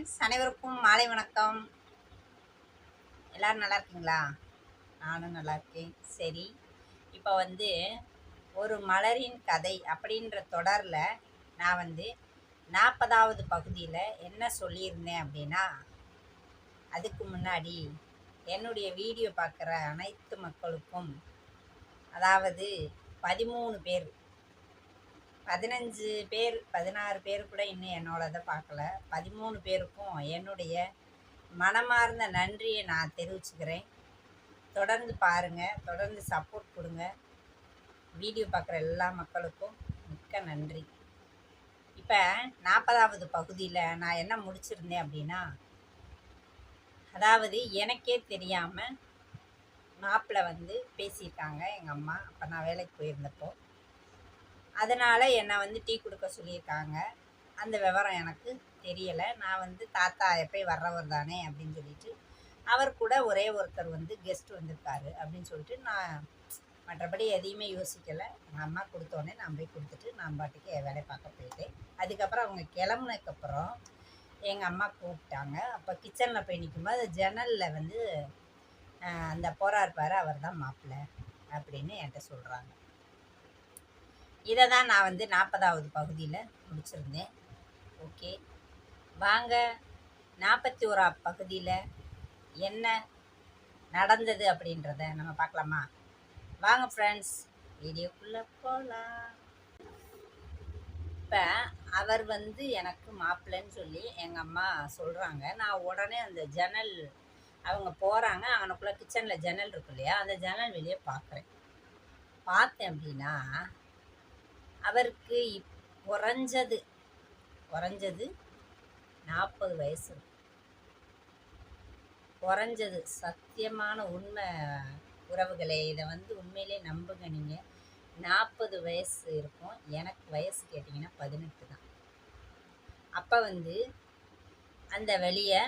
Friends அனைவருக்கும் மாலை வணக்கம். எல்லோரும் நல்லா இருக்கீங்களா? நானும் நல்லா இருக்கேன். சரி இப்போ வந்து ஒரு மலரின் கதை அப்படின்ற தொடரில் நான் வந்து நாற்பதாவது பகுதியில் என்ன சொல்லியிருந்தேன் அப்படின்னா அதுக்கு முன்னாடி என்னுடைய வீடியோ பார்க்குற அனைத்து மக்களுக்கும் அதாவது பதிமூணு பேர் பதினஞ்சு பேர் பதினாறு பேர் கூட இன்னும் என்னோடதை பார்க்கல. பதிமூணு பேருக்கும் என்னுடைய மனமார்ந்த நன்றியை நான் தெரிவிச்சுக்கிறேன். தொடர்ந்து பாருங்கள் தொடர்ந்து சப்போர்ட் கொடுங்க. வீடியோ பார்க்குற எல்லா மக்களுக்கும் மிக்க நன்றி. இப்போ நாற்பதாவது பகுதியில் நான் என்ன முடிச்சிருந்தேன் அப்படின்னா அதாவது எனக்கே தெரியாமல் மாப்பிள்ளை வந்து பேசியிருக்காங்க எங்கள் அம்மா. அப்போ நான் வேலைக்கு போயிருந்தப்போ. அதனால் என்னை வந்து டீ கொடுக்க சொல்லியிருக்காங்க. அந்த விவரம் எனக்கு தெரியலை. நான் வந்து தாத்தா எப்பயும் வர்றவர் தானே அப்படின்னு சொல்லிட்டு அவர் கூட ஒரே ஒருத்தர் வந்து கெஸ்ட் வந்திருக்காரு அப்படின்னு சொல்லிட்டு நான் மற்றபடி எதையுமே யோசிக்கலை. எங்கள் அம்மா கொடுத்தோடனே நான் போய் கொடுத்துட்டு நான் பாட்டுக்கு என் வேலையை பார்க்க போயிட்டேன். அதுக்கப்புறம் அவங்க கிளம்புனதுக்கப்புறம் எங்கள் அம்மா கூப்பிட்டாங்க. அப்போ கிச்சனில் போய் நிற்கும்போது ஜன்னலில் வந்து அந்த போறார் பாரு அவர் தான் மாப்பிள்ளை அப்படின்னு என்கிட்ட சொல்கிறாங்க இதை தான் நான் வந்து நாற்பதாவது பகுதியில் முடிச்சிருந்தேன். ஓகே. வாங்க. நாற்பத்தி ஓரா பகுதியில் என்ன நடந்தது அப்படின்றத நம்ம பார்க்கலாமா? வாங்க ஃப்ரெண்ட்ஸ் வீடியோக்குள்ளே போகலாம் இப்போ அவர் வந்து எனக்கு மாப்பிள்ளைன்னு சொல்லி எங்கள் அம்மா சொல்கிறாங்க நான் உடனே அந்த ஜன்னல் அவங்க போகிறாங்க அவனுக்குள்ளே கிச்சனில் ஜன்னல் இருக்கு இல்லையா? அந்த ஜன்னல் வெளியே பார்க்குறேன். பார்த்தேன் அப்படின்னா அவருக்கு இப் குறைஞ்சது குறைஞ்சது நாற்பது வயசு. குறைஞ்சது சத்தியமான உண்மை உறவுகளே இதை வந்து உண்மையிலே நம்புங்க நீங்கள் நாற்பது வயசு இருக்கும். எனக்கு வயசு கேட்டிங்கன்னா பதினெட்டு தான். அப்போ வந்து அந்த வழியை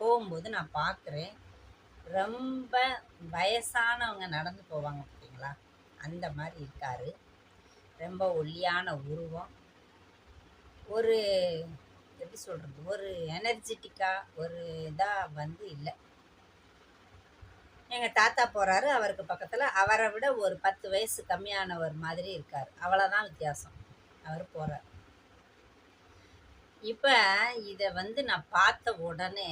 போகும்போது நான் பார்க்குறேன் ரொம்ப வயசானவங்க நடந்து போவாங்க பார்த்தீங்களா அந்த மாதிரி இருக்காரு. ரொம்ப ஒல்லியான உருவம். ஒரு எப்படி சொல்கிறது ஒரு எனர்ஜெட்டிக்காக ஒரு இதாக வந்து இல்லை. எங்கள் தாத்தா போகிறாரு அவருக்கு பக்கத்தில். அவரை விட ஒரு பத்து வயசு கம்மியானவர் மாதிரி இருக்கார். அவ்வளோதான் வித்தியாசம். அவர் போகிறார் இப்போ இதை வந்து நான் பார்த்த உடனே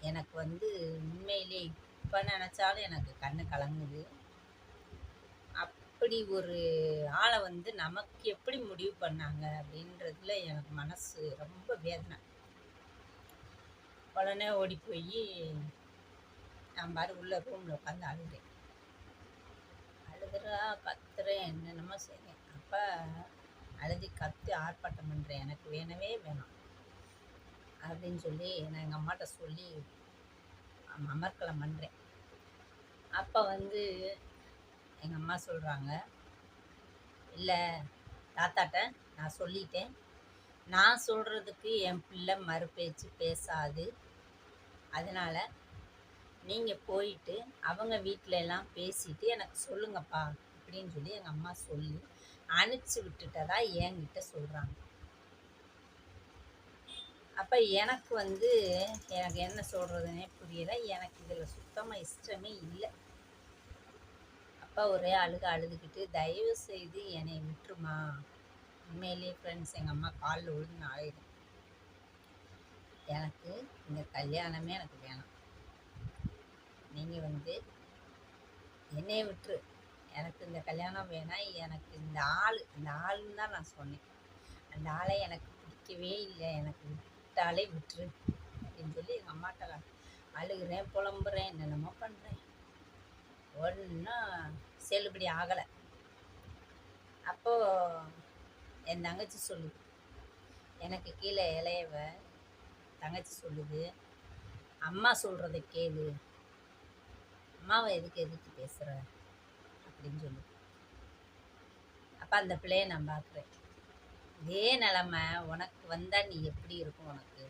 எனக்கு வந்து உண்மையிலே இப்போ நினச்சாலும் எனக்கு கண்ணு கலங்குது. அப்படி ஒரு ஆளை வந்து நமக்கு எப்படி முடிவு பண்ணாங்க அப்படின்றதுல எனக்கு மனசு ரொம்ப வேதனை. உடனே ஓடி போய் நான் பாரு உள்ள ரூமில் உட்காந்து அழுதேன். அழுதுறா கத்துறேன் என்னென்னமோ செய்றேன் அப்போ அழுதி கத்து ஆர்ப்பாட்டம் பண்ணுறேன் எனக்கு வேணவே வேணாம். அப்படின்னு சொல்லி நான் எங்கள் அம்மாட்ட சொல்லி அமர்க்கலம் பண்ணுறேன் அப்போ வந்து எங்கள் அம்மா சொல்கிறாங்க இல்லை தாத்தாட்ட நான் சொல்லிட்டேன். நான் சொல்கிறதுக்கு என் பிள்ளை மறுபேச்சு பேசாது. அதனால் நீங்கள் போயிட்டு அவங்க வீட்டில எல்லாம் பேசிட்டு எனக்கு சொல்லுங்கப்பா அப்படின்னு சொல்லி எங்கள் அம்மா சொல்லி அனுப்பிச்சி விட்டுட்டதா என்கிட்ட சொல்கிறாங்க அப்போ எனக்கு வந்து எனக்கு என்ன சொல்கிறதுனே புரியலை. எனக்கு இதில் சுத்தமாக இஷ்டமே இல்லை. அப்பா ஒரே அழுக அழுதுகிட்டு தயவு செய்து என்னை விட்டுருமா? உண்மையிலேயே ஃப்ரெண்ட்ஸ் எங்கள் அம்மா காலில் விழுந்து ஆயிடும். எனக்கு இந்த கல்யாணமே எனக்கு வேணாம். நீங்கள் வந்து என்னையை விட்டுரு. எனக்கு இந்த கல்யாணம் வேணாம். எனக்கு இந்த ஆள் இந்த ஆளுன்னு தான் நான் சொன்னேன். அந்த ஆளை எனக்கு பிடிக்கவே இல்லை. எனக்கு விட்டாலே விட்டுரு. அப்படின்னு சொல்லி எங்கள் அம்மாட்ட அழுகிறேன் புலம்புறேன் என்னென்னமோ பண்ணுறேன் ஒன்றும் செல்லுபடி ஆகலை. அப்போது என் தங்கச்சி சொல்லுது. எனக்கு கீழே இளையவ தங்கச்சி சொல்லுது. அம்மா சொல்கிறத கேளு. அம்மாவை எதுக்கு எதுக்கு பேசுகிற அப்படின்னு சொல்லு அப்போ அந்த பிள்ளைய நான் பார்க்குறேன் இதே நிலமை உனக்கு வந்தால் நீ எப்படி இருக்கும் உனக்கு?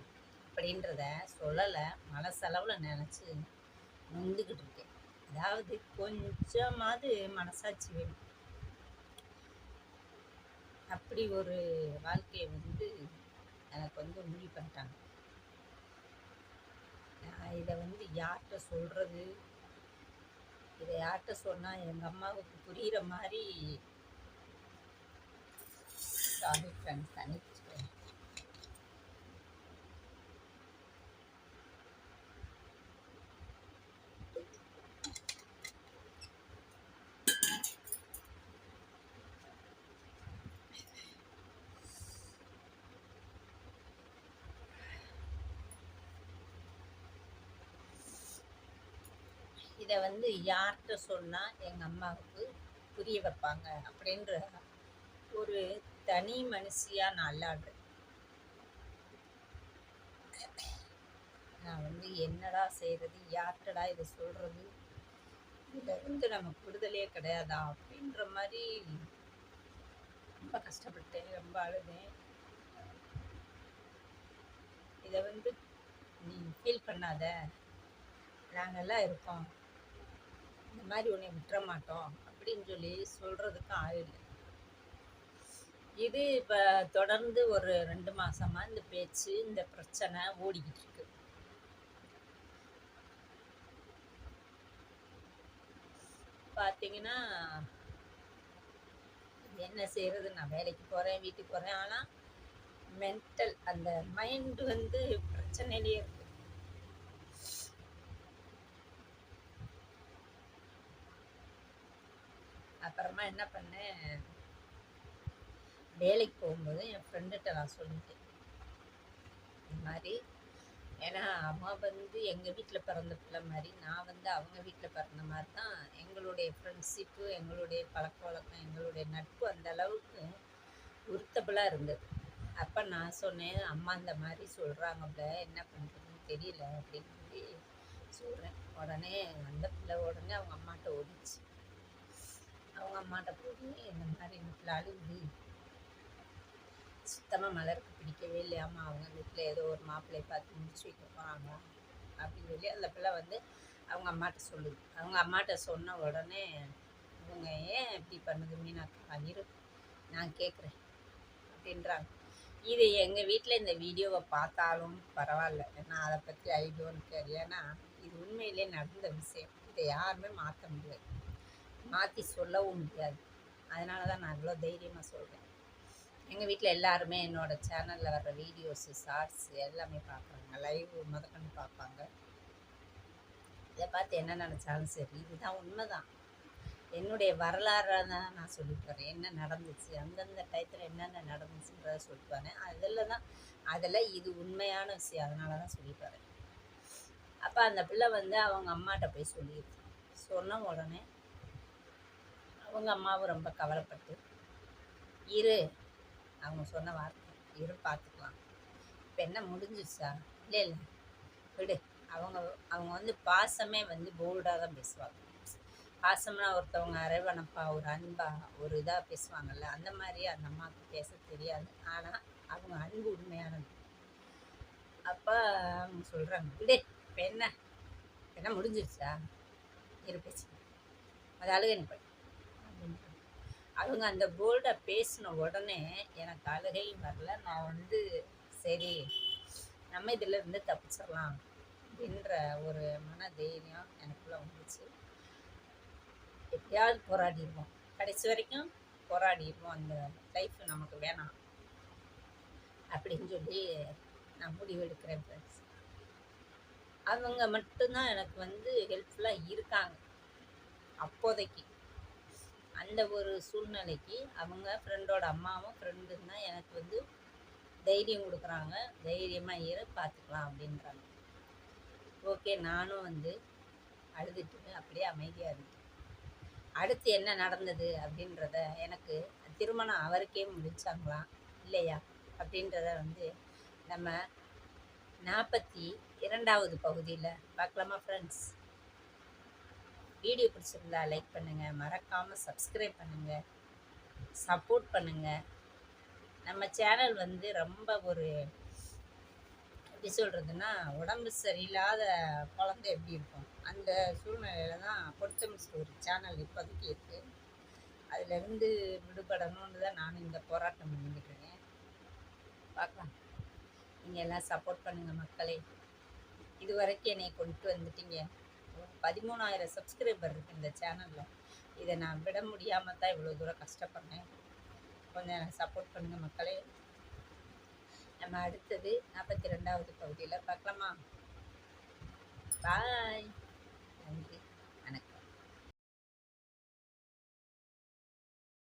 அப்படின்றத சொல்லலை. மனசளவில் நினச்சி நொந்துக்கிட்டு இருக்கேன். அதாவது கொஞ்சமாவது மனசாட்சி வேணும். அப்படி ஒரு வாழ்க்கையை வந்து எனக்கு வந்து முடிவு பண்ணிட்டாங்க. நான் இதை வந்து யார்கிட்ட சொல்கிறது இதை யார்கிட்ட சொன்னால் எங்கள் அம்மாவுக்கு புரிகிற மாதிரி சாரி ஃப்ரெண்ட்ஸ் தனிச்சுக்கிறேன் இதை வந்து யார்கிட்ட சொன்னால் எங்கள் அம்மாவுக்கு புரிய வைப்பாங்க அப்படின்ற ஒரு தனி மனுஷியாக நான் அல்லாடுறேன். நான் வந்து என்னடா செய்கிறது யார்கிட்டடா இதை சொல்கிறது இதில் வந்து நமக்கு விடுதலே கிடையாதா? அப்படின்ற மாதிரி ரொம்ப கஷ்டப்பட்டேன் ரொம்ப அழுதேன். இதை வந்து நீ ஃபீல் பண்ணாத. நாங்கள்லாம் இருக்கோம். இந்த மாதிரி உன்னை விட்டுற மாட்டோம் அப்படின்னு சொல்லி சொல்கிறதுக்கு ஆள் இல்லை. இது இப்போ தொடர்ந்து ஒரு ரெண்டு மாதமாக இந்த பேச்சு இந்த பிரச்சனை ஓடிக்கிட்டு இருக்கு. பார்த்தீங்கன்னா என்ன செய்கிறது நான் வேலைக்கு போகிறேன் வீட்டுக்கு போகிறேன் ஆனால் மென்டல் அந்த மைண்டு வந்து பிரச்சனையிலே இருக்கு. அப்புறமா என்ன பண்ணேன் வேலைக்கு போகும்போது என் ஃப்ரெண்டுகிட்ட நான் சொல்லிட்டேன். இந்த மாதிரி ஏன்னா அம்மா வந்து எங்கள் வீட்டில் பிறந்த பிள்ளை மாதிரி நான் வந்து அவங்க வீட்டில் பிறந்த மாதிரி தான் எங்களுடைய ஃப்ரெண்ட்ஷிப்பு எங்களுடைய பழக்க வழக்கம் எங்களுடைய நட்பு அந்த அளவுக்கு உறுத்தபுளாக இருந்தது. அப்போ நான் சொன்னேன் அம்மா இந்த மாதிரி சொல்கிறாங்கல்ல என்ன பண்ணுறதுன்னு தெரியல அப்படின்னு சொல்லி சொல்கிறேன் உடனே அந்த பிள்ளை உடனே அவங்க அம்மாட்ட ஓடிச்சு. அவங்க அம்மாட்ட போய் இந்த மாதிரி வீட்டில் அழுகுது சுத்தமாக மலருக்கு பிடிக்கவே இல்லையாம்மா அவங்க வீட்டில் ஏதோ ஒரு மாப்பிள்ளையை பார்த்து முடிச்சு வைக்க போகிறாங்க அப்படின்னு சொல்லி அந்த பிள்ளை வந்து அவங்க அம்மாட்ட சொல்லுது. அவங்க அம்மாட்ட சொன்ன உடனே இவங்க ஏன் இப்படி பண்ணுது? மீனாக்கா இரு. நான் கேட்குறேன் அப்படின்றாங்க. இது எங்கள் வீட்டில் இந்த வீடியோவை பார்த்தாலும் பரவாயில்ல. நான் அதை பற்றி ஐடியோன்னு கேர் ஏன்னா இது உண்மையிலே நடந்த விஷயம். இதை யாருமே மாற்ற முடியாது. மாற்றி சொல்லவும் முடியாது. அதனால தான் நான் இவ்வளோ தைரியமாக சொல்கிறேன் எங்கள் வீட்டில் எல்லாருமே என்னோடய சேனலில் வர்ற வீடியோஸு ஷார்ட்ஸ் எல்லாமே பார்க்குறாங்க லைவ் முதக்கன்னு பார்ப்பாங்க இதை பார்த்து என்ன நினச்சாலும் சரி இதுதான் உண்மை தான் என்னுடைய வரலாறை தான் நான் சொல்லிட்டு வரேன். என்ன நடந்துச்சு அந்தந்த டயத்தில் என்னென்ன நடந்துச்சுன்றத சொல்லிட்டு வரேன். அதில் தான் அதில் இது உண்மையான விஷயம். அதனால தான் சொல்லிட்டு வரேன். அப்போ அந்த பிள்ளை வந்து அவங்க அம்மாட்ட போய் சொல்லியிருக்கான். சொன்ன உடனே அவங்க அம்மாவும் ரொம்ப கவலைப்பட்டு இரு அவங்க சொன்ன வார்த்தை இரு பார்த்துக்கலாம். இப்போ என்ன முடிஞ்சிச்சா இல்லை இல்லை. விடு. அவங்க அவங்க வந்து பாசமே வந்து போல்டாக தான் பேசுவாங்க. பாசம்னா ஒருத்தவங்க அரவணப்பா ஒரு அன்பா ஒரு இதாக பேசுவாங்கல்ல அந்த மாதிரி அந்த அம்மாவுக்கு பேச தெரியாது. ஆனால் அவங்க அன்பு உண்மையானது. அப்போ அவங்க சொல்கிறாங்க விடு. இப்போ என்ன? என்ன முடிஞ்சிருச்சா இரு பேசி அது அழுகை நிப்படி அவங்க அந்த போர்டை பேசின உடனே எனக்கு அழுகையும் வரல. நான் வந்து சரி நம்ம இதில் இருந்து தப்பிச்சிடலாம் அப்படின்ற ஒரு மன தைரியம் எனக்குள்ளே வந்துச்சு. எப்படியாவது போராடிடுவோம். கடைசி வரைக்கும் போராடிடுவோம். அந்த லைஃப் நமக்கு வேணாம் அப்படின்னு சொல்லி நான் முடிவு எடுக்கிறேன் ஃப்ரெண்ட்ஸ் அவங்க மட்டும்தான் எனக்கு வந்து ஹெல்ப்ஃபுல்லாக இருக்காங்க. அப்போதைக்கு. அந்த ஒரு சூழ்நிலைக்கு அவங்க ஃப்ரெண்டோட அம்மாவும் ஃப்ரெண்டு தான் எனக்கு வந்து தைரியம் கொடுக்குறாங்க. தைரியமாக இரு பார்த்துக்கலாம் அப்படின்றாங்க. ஓகே நானும் வந்து அழுதுட்டு அப்படியே அமைதியாக இருந்தேன் அடுத்து என்ன நடந்தது அப்படின்றத எனக்கு திருமணம் அவருக்கே முடிச்சாங்களா? இல்லையா? அப்படின்றத வந்து நம்ம நாற்பத்தி இரண்டாவது பகுதியில் பார்க்கலாமா ஃப்ரெண்ட்ஸ் வீடியோ பிடிச்சிருந்தா லைக் பண்ணுங்கள் மறக்காமல் சப்ஸ்கிரைப் பண்ணுங்கள் சப்போர்ட் பண்ணுங்கள் நம்ம சேனல் வந்து ரொம்ப ஒரு எப்படி சொல்கிறதுன்னா உடம்பு சரியில்லாத குழந்தை எப்படி இருக்கும்? அந்த சூழ்நிலையில தான் பொருத்தம் ஒரு சேனல் இப்போதைக்கு இருக்குது அதுலேருந்து விடுபடணும்னு தான் நானும் இந்த போராட்டம் பண்ணிக்கிட்டு இருக்கேன். பார்க்கலாம். நீங்கள் எல்லாம் சப்போர்ட் பண்ணுங்கள் மக்களே. இது வரைக்கும் என்னை கொண்டு வந்துட்டீங்க. பதிமூணாயிரம் சப்ஸ்கிரைபர் இருக்குது இந்த சேனலில் இதை நான் விட முடியாமல் தான் இவ்வளோ தூரம் கஷ்டப்படுறேன் கொஞ்சம் எனக்கு சப்போர்ட் பண்ணுங்கள் மக்களே. நம்ம அடுத்தது நாற்பத்தி ரெண்டாவது பகுதியில் பார்க்கலாமா? பாய்